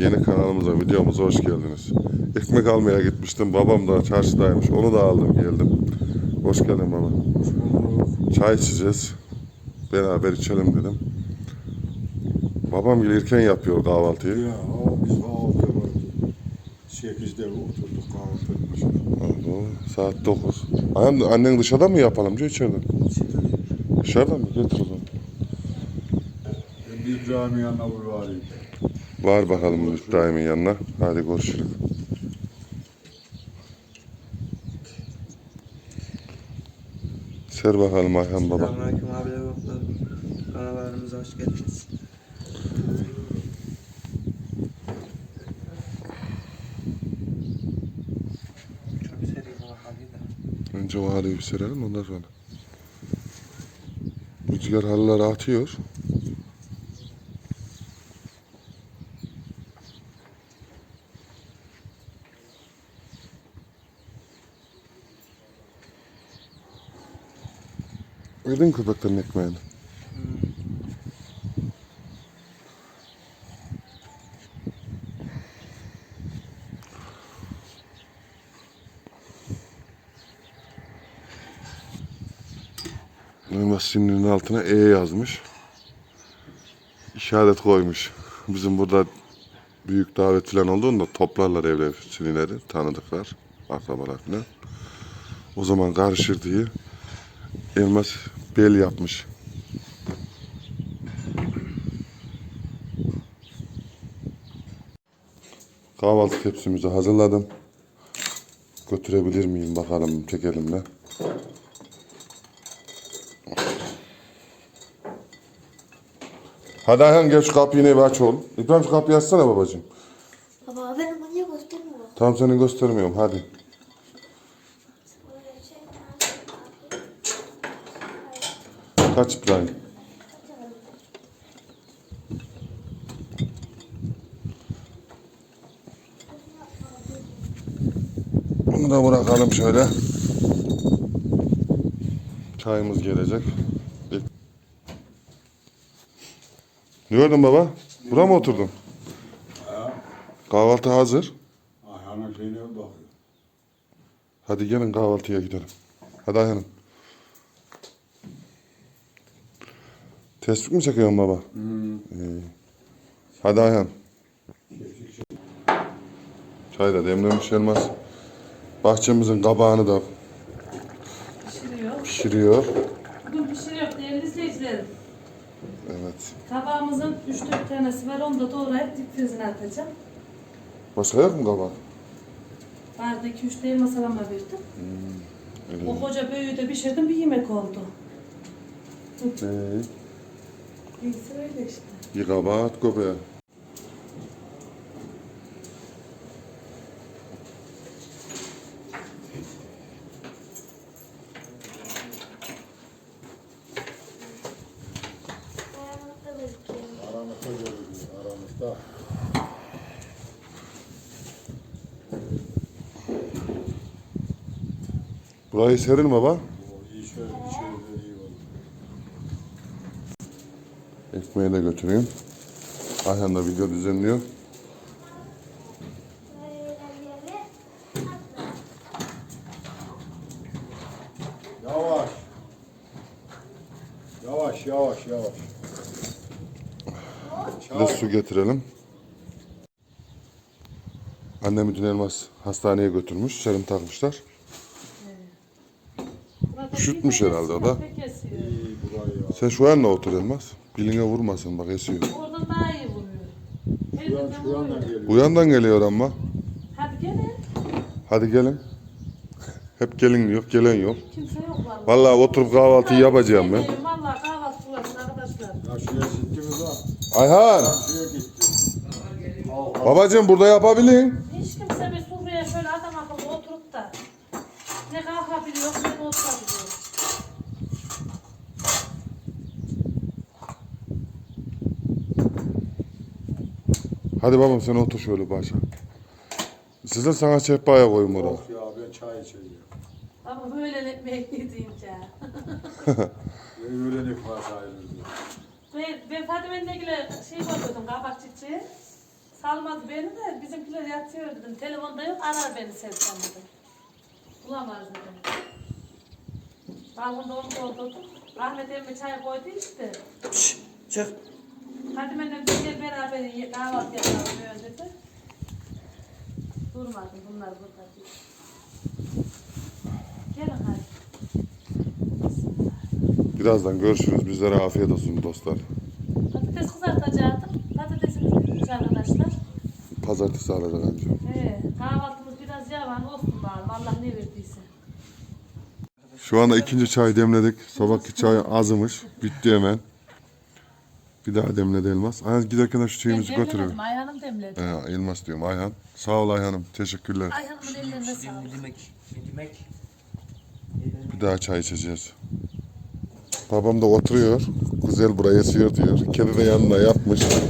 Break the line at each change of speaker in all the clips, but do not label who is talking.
Yeni kanalımıza, videomuza hoş geldiniz. Ekmek almaya gitmiştim. Babam da çarşıdaymış. Onu da aldım geldim. Hoş geldin baba. Çay içeceğiz. Beraber içelim dedim. Babam gelirken yapıyor kahvaltıyı.
Ya o biz kahvaltı. Sekizde oturduk kahvaltı.
Oldu. Saat 9. Annem, annen dışarıda mı yapalım diyor içeride. Dışarıda mı? Getir o zaman.
Ben bir cami yanına uğrayayım.
Var bakalım İbrahim'in yanına. Hadi görüşürüz. Ser bakalım Ayhan baba.
Selamünaleyküm abiler yoklar. Kanalarımıza hoş geldiniz.
Önce o halıyı bir serelim ondan sonra. Rüzgar halıları atıyor. Verdin köpeklerin ekmeğini. Mehmet simlinin altına E yazmış. İşaret koymuş. Bizim burada büyük davet falan olduğunda toplarlar evde sinileri, tanıdıklar, akrabalar falan. O zaman karışır diye elmas bel yapmış. Kahvaltı tepsimizi hazırladım. Götürebilir miyim bakalım tek elimle. Hadi Ayhan şu kapıyı bir aç oğlum. İbrahim şu kapıyı açsana babacığım.
Baba benim niye göstermiyor?
Tamam seni göstermiyorum hadi. Kaç İbrahim. Bunu da bırakalım şöyle. Çayımız gelecek. Gördün baba? Bura mı oturdun?
Ha?
Kahvaltı hazır.
Ayhan'ın şeyine bakıyor.
Hadi gelin kahvaltıya gidelim. Hadi Ayhan'ım. Tespih mi çekiyorsun baba? İyi. Hadi Ayhan. Çay da demlemiş elmas. Bahçemizin kabağını da
pişiriyor.
pişiriyor.
Bugün pişiriyor değerli izleyicilerim.
Evet.
Tabağımızın 3-4 tanesi var. Onu da doğrayıp dip frizine atacağım.
Başka yok mu kabak?
Vardı 2-3 değil masalama verdim.
Öyle.
O koca büyüğü de pişirdim bir yemek oldu.
Ee,
İyisi öyle işte.
bir kabağı at göbeğe.
Ayağımda gözüküyor.
Aramızda görülüyor. Aramızda.
Burayı serin baba.
O iyi şöyle bir şeyler iyi oldu.
Ekmeği de götüreyim. Ayhan da video düzenliyor.
Yavaş. Yavaş yavaş yavaş.
Bir de su getirelim. Annemi dün Elmas hastaneye götürmüş. Serum takmışlar. Üşütmüş herhalde o da. Sen şu yanına otur Elmas. Biline vurmasın bak esiyor.
Oradan daha iyi vuruyor. Elinden
şu yandan
vuruyor.
geliyor.
Bu yandan geliyor ama.
Hadi gelin.
Hadi gelin. Hep gelin yok, gelen yok.
Kimse yok vallahi.
Vallahi oturup kahvaltıyı yapacağım ben.
Sevmiyorum, Vallahi kahvaltı arkadaşlar.
Ya şuraya gitti mi lan?
Ayhan!
Şuraya gitti.
Babacığım burada yapabilin.
Hiç kimse bir sofraya şöyle adam akıllı oturup da ne kalkabiliyor ne de oturabiliyor.
Hadi babam sen otur şöyle başa. Size sana sehpaya koyayım oraya.
Yok ya ben çay içeceğim.
Ama böyle ekmek yediğince.
Ben öyle ne ayrıldım.
Ve, ve Fadime'nin ilgili şey koydum kabak çiçeği. Salmadı beni de bizimkiler yatıyor dedim. Telefonda yok arar beni Sevcan dedim. Bulamaz dedim. Balkonda onu doldurdum. Ahmet emmi çay koydu işte.
Şşş, çık.
Bir gel beraber kahvaltı yapalım böyle dedi. Durmadım bunlar burada. Gelin hadi.
Birazdan görüşürüz. Bizlere afiyet olsun dostlar.
Patates kızartacaktım. Patatesimiz bitmiş arkadaşlar.
Pazartesi alacak anca.
He, kahvaltımız biraz yavan olsun bakalım. Allah ne verdiyse.
Şu anda ikinci çay demledik. Sabahki çay azmış. Bitti hemen. Bir daha demledi Elmas. Ayhan giderken de şu çayımızı götürüyor.
Ayhan'ım demledi.
He, Elmas diyorum Ayhan. Sağ ol Ayhan'ım. Teşekkürler.
Ayhan'ımın ellerine sağlık.
Ne demek? Ne demek?
Bir daha çay içeceğiz. Babam da oturuyor. Güzel buraya esiyor diyor. Kedi de yanına yatmış.
Kuzları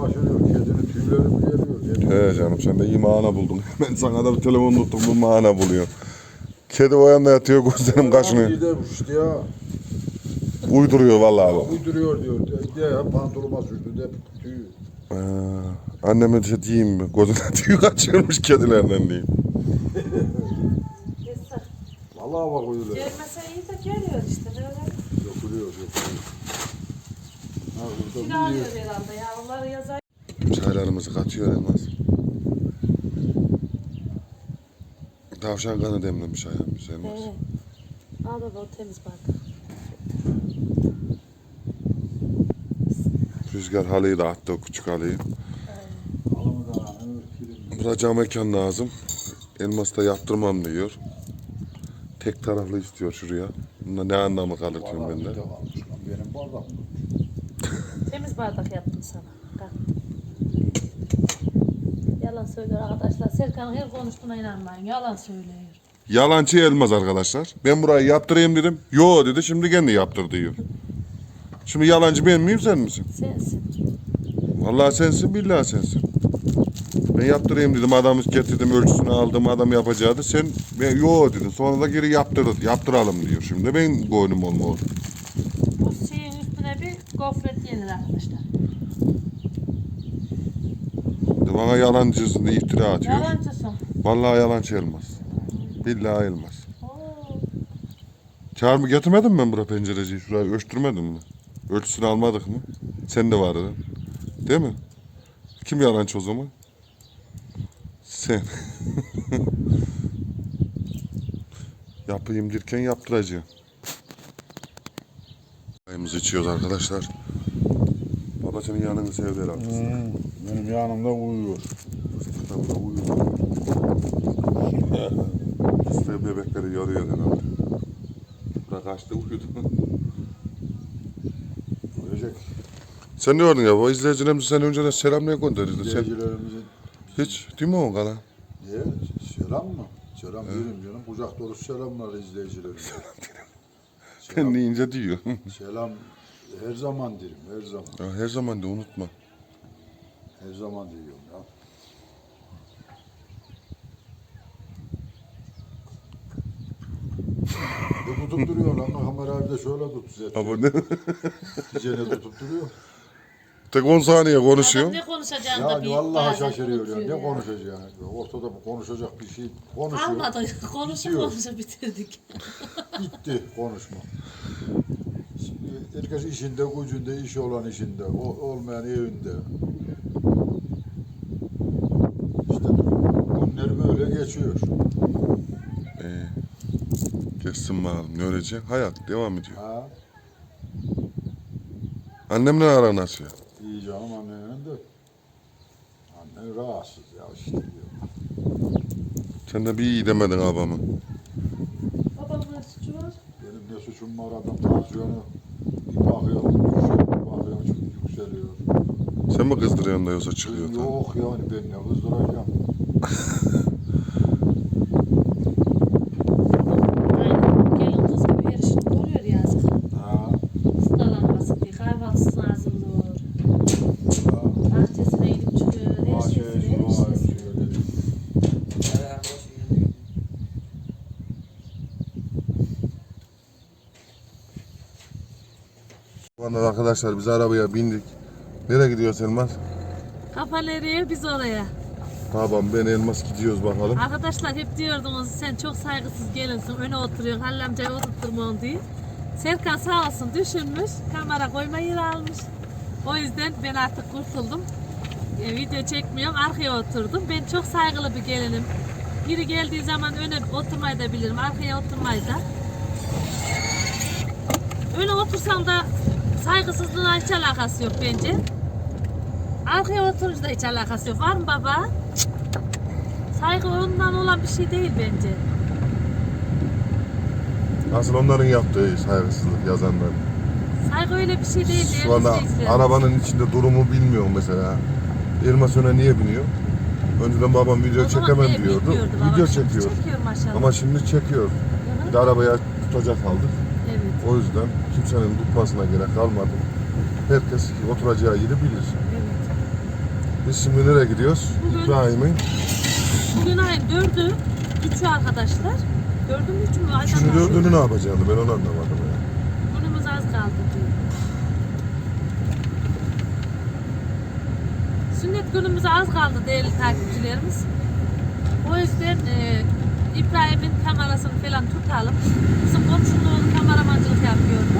başarıyor. Kedinin tüyleri geliyor?
He canım sen de iyi mana buldun. Ben sana da bir telefon tuttum bu mana buluyor. Kedi o yanında yatıyor gözlerim kaşınıyor.
Gidermiş ya.
Uyduruyor vallahi bu.
Uyduruyor diyor. De, de ya pantoloma sürdü de tüyü.
Ee, anneme de diyeyim mi? Gözüne tüy kaçıyormuş kedilerden diyeyim.
Vallahi bak öyle.
Gelmese iyi de geliyor işte. Böyle
Dökülüyor dökülüyor. Ha burada
kilo alıyor herhalde. Yavruları yazar.
Çaylarımızı katıyor Elmas. Tavşan kanı demlemiş ayağımız Elmas.
Al baba temiz bardak.
Rüzgar halıyı da attı o küçük halıyı.
Kilim.
Burada mekan lazım. Elmas da yaptırmam diyor. Tek taraflı istiyor şuraya. Bunda ne anlamı kalır diyorum ben de.
benim.
Temiz bardak yaptım sana. Bak. Yalan söylüyor arkadaşlar. Serkan'ın her konuştuğuna inanmayın. Yalan söylüyor.
Yalancı Elmas arkadaşlar. Ben burayı yaptırayım dedim. Yo dedi şimdi kendi yaptır diyor. Şimdi yalancı ben miyim sen misin?
Sensin.
Vallahi sensin billahi sensin. Ben yaptırayım dedim adamı getirdim ölçüsünü aldım adam yapacaktı. Sen ben, yo dedin sonra da geri yaptır, yaptıralım diyor. Şimdi ben boynum olma oldu.
Bu şeyin üstüne bir gofret yenir arkadaşlar.
Bana yalancısın diye iftira atıyor.
Yalancısın.
Vallahi yalancı Elmas. Billahi Elmas.
Oo.
Çağırma getirmedin mi ben bura pencereciyi? Şurayı ölçtürmedin mi? Ölçüsünü almadık mı? Sen de vardın. Değil mi? Kim yalancı o zaman? Sen. Yapayım derken yaptıracağım. Çayımızı içiyoruz arkadaşlar. Baba senin yanını sevdi herhalde.
Hmm, benim yanımda uyuyor.
Tam da uyuyor. İşte bebekleri yoruyor herhalde. Bırak açtı uyudu. Sen ne gördün ya? Bu izleyicilerimize sen önceden selam ne gönderdin? Sen
İzleyicilerimizin
hiç değil mi o kalan?
Niye? Selam mı? Selam diyelim canım. Kucak dolusu selamlar izleyicilerimize.
Ben deyince diyor.
Selam her zaman derim, her zaman.
Ya her zaman da unutma.
Her zaman diyorum ya. E tutup duruyor lan kamerayı bir de şöyle tut size.
Abone.
Gecene tutup duruyor.
Tek 10 saniye konuşuyor.
Adam ne konuşacağını da bir
vallahi
bazen
şaşırıyor ya.
unutuyor
Ne konuşacak? Ortada bu konuşacak bir şey konuşuyor.
Kalmadı. Konuşa
Bitiyor.
konuşa bitirdik.
Bitti konuşma. Şimdi herkes işinde, gücünde, işi olan işinde, o, olmayan evinde. İşte günler böyle geçiyor.
Ee, kessin bakalım. Ne ölecek? Hayat devam ediyor.
Ha,
Annemle aran nasıl ya?
iyi canım annenin de. Annen rahatsız ya işte diyor.
Sen de bir iyi demedin abama.
Babamın suçu var.
Benim ne suçum var adam tansiyonu bir bakıyor düşüyor, bir bakıyor çok yükseliyor.
Sen mi kızdırıyorsun da yoksa çıkıyor?
Yok yani ben ne kızdıracağım.
Aynen. Gelin kız gibi her işini koruyor yazık.
Ha,
Istalanmasın diye. Kahvaltısını hazırlıyor.
ha.
Bahçesine gidip çıkıyor. Her
Bahçeye
şeysini, her
su var,
şeysini.
şöyle.
Ayağım boş geldi.
Şu anda arkadaşlar biz arabaya bindik. Nereye gidiyoruz Elmas?
Kafa nereye biz oraya.
Babam ben Elmas gidiyoruz bakalım.
Arkadaşlar hep diyordunuz sen çok saygısız gelinsin öne oturuyorsun Halil amcayı oturtturma diye. Serkan sağ olsun düşünmüş kamera koyma yeri almış. O yüzden ben artık kurtuldum. E, video çekmiyorum arkaya oturdum. Ben çok saygılı bir gelinim. Biri geldiği zaman öne oturmayı da bilirim arkaya oturmayı da. Öne otursam da saygısızlığına hiç alakası yok bence. Arkaya oturunca da hiç alakası yok. Var mı baba? Saygı ondan olan bir şey değil bence.
Asıl onların yaptığı saygısızlık yazanların.
Saygı öyle bir şey değil.
Şu anda arabanın içinde durumu bilmiyorum mesela. Elmas öne niye biniyor? Önceden babam video çekemem diyordu. Video çekiyor. Ama şimdi çekiyor. Bir de arabaya tutacak aldık. O yüzden kimsenin tutmasına gerek kalmadı. Herkes oturacağı yeri bilir. Biz şimdi nereye gidiyoruz?
Bugün-
İbrahim'in.
Bugün ayın dördü. Üçü arkadaşlar. Dördü mü üçü mü? Aydan
Üçünü
var.
dördünü ne yapacağını ben onu anlamadım. Ya.
Günümüz az kaldı diyor. Sünnet günümüze az kaldı değerli takipçilerimiz. O yüzden e, İbrahim'in kamerasını falan tutalım. Bizim komşunun oğlu kameramancılık yapıyordu.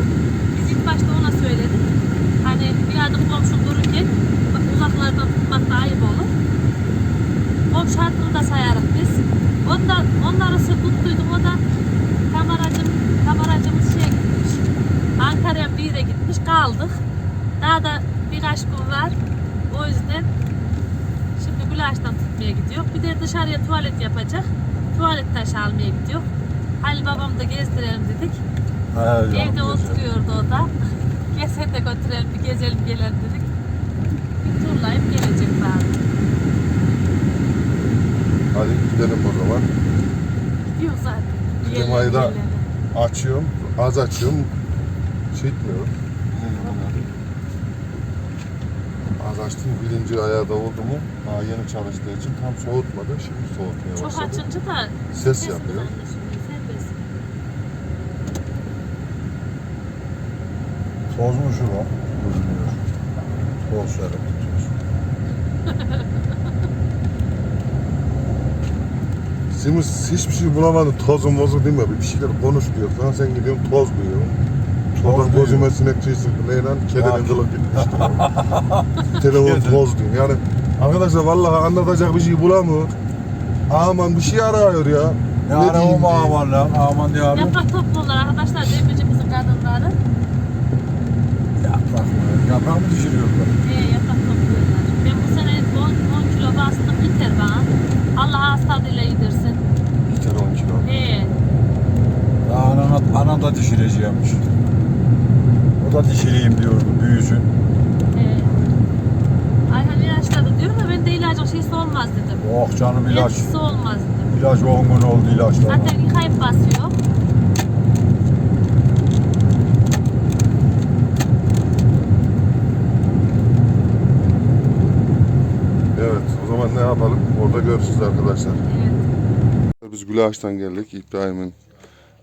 Biz ilk başta ona söyledik. Hani bir adım komşun dururken uzaklardan tutmak da ayıp olur. Komşu hattını da sayarız biz. Ondan, onları tuttuydum. O da kameracım, kameracımız şeye gitmiş. Ankara'ya bir yere gitmiş. Kaldık. Daha da birkaç gün var. O yüzden şimdi Gülaş'tan tutmaya gidiyor. Bir de dışarıya tuvalet yapacak. Tuvalet taşı almaya gidiyor. Halil babamı da gezdirelim dedik. Evde oturuyordu o da. Gel sen de götürelim bir gezelim gelelim dedik. Bir turlayıp gelecek bari.
Hadi gidelim o zaman.
Gidiyor zaten.
Klimayı da açıyorum. Az açıyorum. Çekmiyorum. Az açtım. Birinci ayağı da oldu mu? Daha yeni çalıştığı için tam soğutmadı. Şimdi soğutmaya
Çok
başladı.
açınca da
Ses
sesimiz
yapıyor.
anlaşılıyor, serbest.
Toz mu şu lan? Görünüyor. Toz şöyle tutuyorsun.
Simiz hiçbir şey bulamadın. Tozu mozu değil mi? Bir şeyler konuş diyor. Sonra sen gidiyorsun toz diyorsun. Oradan gözüme sinekçiyi sıktı. Ne lan? Kedinin kılı gitmiş diyor. Telefon diyor. Yani arkadaşlar vallahi anlatacak bir şey bulamıyor. Aman bir şey arıyor ya.
Ne
diyeyim
araba mı aman lan? Aman diye.
Yaprak topluyorlar arkadaşlar demircimizin kadınları.
Yaprak mı? Yaprak mı düşürüyorlar?
Ee, yaprak topluyorlar. Ben bu sene 10, 10 kilo bastım yeter bana. Allah hastalığıyla yedirsin.
Yeter 10 kilo.
Ee,
Daha anam, anam da dişireceğimmiş. Da dişireyim diyordu büyüsün.
e, Ayhan ilaçladı diyor da ben de ilacın şeysi olmaz dedim.
Oh canım ilaç.
Etkisi olmaz dedim.
İlaç 10 gün oldu ilaçlar.
Zaten yıkayıp basıyor.
Evet o zaman ne yapalım? Orada görüşürüz arkadaşlar.
Evet.
Biz Gülaş'tan geldik. İbrahim'in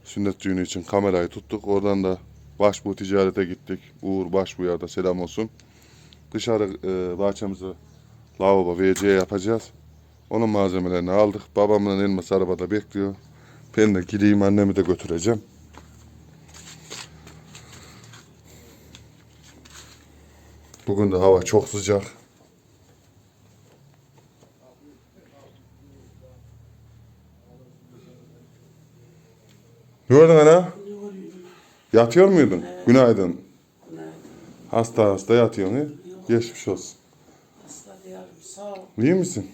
sünnet düğünü için kamerayı tuttuk. Oradan da Başbuğ ticarete gittik. Uğur Başbuğ'a da selam olsun. Dışarı e, bahçemize lavabo WC yapacağız. Onun malzemelerini aldık. Babamla elması arabada bekliyor. Ben de gideyim annemi de götüreceğim. Bugün de hava çok sıcak. Gördün ana? Yatıyor muydun? Günaydın. Hasta hasta yatıyorsun. he? Geçmiş olsun.
Hadi yavrum sağ ol.
İyi misin?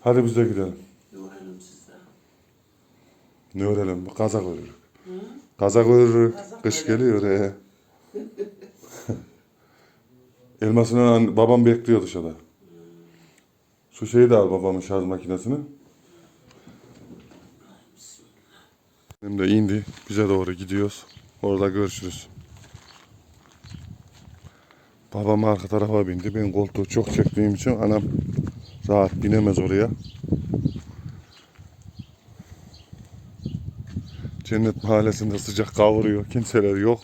Hadi biz de gidelim.
Görelim sizden.
Ne örelim? Kazak örürük. Kazak örürük. Kış geliyor he. Elmasını babam bekliyor dışarıda. Şu şeyi de al babamın şarj makinesini. Benim de indi. Bize doğru gidiyoruz. Orada görüşürüz. Babam arka tarafa bindi. Ben koltuğu çok çektiğim için anam rahat binemez oraya. Cennet mahallesinde sıcak kavuruyor. Kimseler yok.